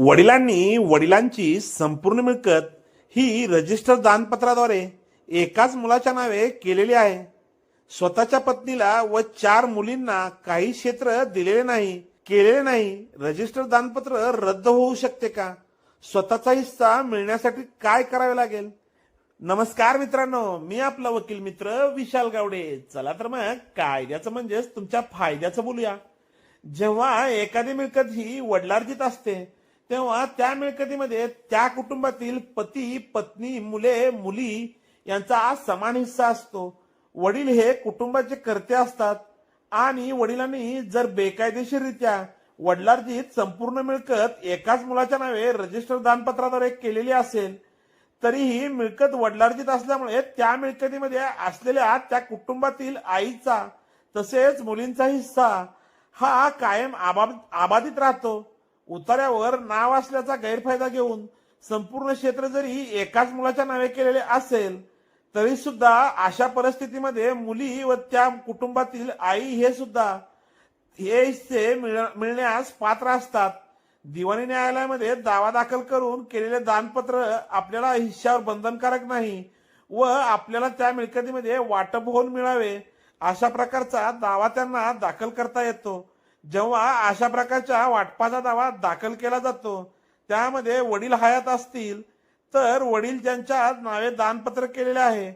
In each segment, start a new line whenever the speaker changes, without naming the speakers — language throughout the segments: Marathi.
वडिलांनी वडिलांची संपूर्ण मिळकत ही रजिस्टर दानपत्राद्वारे एकाच मुलाच्या नावे केलेली आहे. स्वतःच्या पत्नीला व चार मुलींना काही क्षेत्र दिलेले नाही केलेले नाही. रजिस्टर दानपत्र रद्द होऊ शकते का? स्वतःचा हिस्सा मिळण्यासाठी काय करावे लागेल? नमस्कार मित्रांनो मी आपला वकील मित्र विशाल गावडे. चला तर मग कायद्याचं म्हणजेच तुमच्या फायद्याचं बोलूया. जेव्हा एखादी मिळकत ही वडिलार्जित असते तेव्हा त्या मिळकतीमध्ये त्या कुटुंबातील पती पत्नी मुले मुली यांचा समान हिस्सा असतो. वडील हे कुटुंबाचे कर्ते असतात आणि वडिलांनी जर बेकायदेशीररित्या वडिलार्जित संपूर्ण मिळकत एकाच मुलाच्या नावे रजिस्टर दानपत्राद्वारे केलेली असेल तरीही मिळकत वडिलार्जित असल्यामुळे त्या मिळकतीमध्ये असलेल्या त्या कुटुंबातील आईचा तसेच मुलींचा हिस्सा हा कायम आबाद आबादित राहतो. उतार्यावर नाव असल्याचा गैरफायदा घेऊन संपूर्ण क्षेत्र जरी एकाच मुलाच्या नावे केलेले असेल तरी सुद्धा अशा परिस्थितीमध्ये मुली व त्या कुटुंबातील आई हे सुद्धा हे हिस्से मिळ- मिळण्यास पात्र असतात. दिवाणी न्यायालयामध्ये दावा दाखल करून केलेले दानपत्र आपल्याला हिश्श्यावर बंधनकारक नाही व आपल्याला त्या मिळकतीमध्ये वाटप होऊन मिळावे अशा प्रकारचा दावा त्यांना दाखल करता येतो. जेव्हा अशा प्रकारच्या वाटपाचा दावा दाखल केला जातो त्यामध्ये वडील हयात असतील तर वडील ज्यांच्या नावे दानपत्र केलेले आहे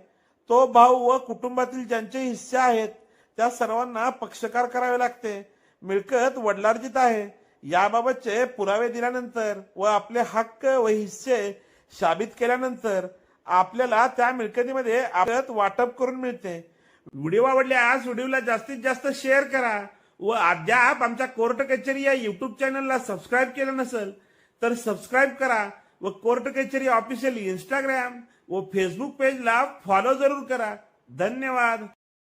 तो भाऊ व कुटुंबातील ज्यांचे हिस्से आहेत त्या सर्वांना पक्षकार करावे लागते. मिळकत वडिलार्जित आहे. याबाबतचे पुरावे दिल्यानंतर व आपले हक्क व हिस्से साबित केल्यानंतर आपल्याला त्या मिळकतीमध्ये वाटप करून मिळते. व्हिडिओ आवडल्यास व्हिडिओला जास्तीत जास्त शेअर करा. व अद्याप आमच्या कोर्ट कचेरी या युट्यूब चॅनलला सबस्क्राईब केलं नसेल तर सबस्क्राईब करा व कोर्ट कचेरी ऑफिशियल इंस्टाग्राम व फेसबुक पेजला फॉलो जरूर करा. धन्यवाद.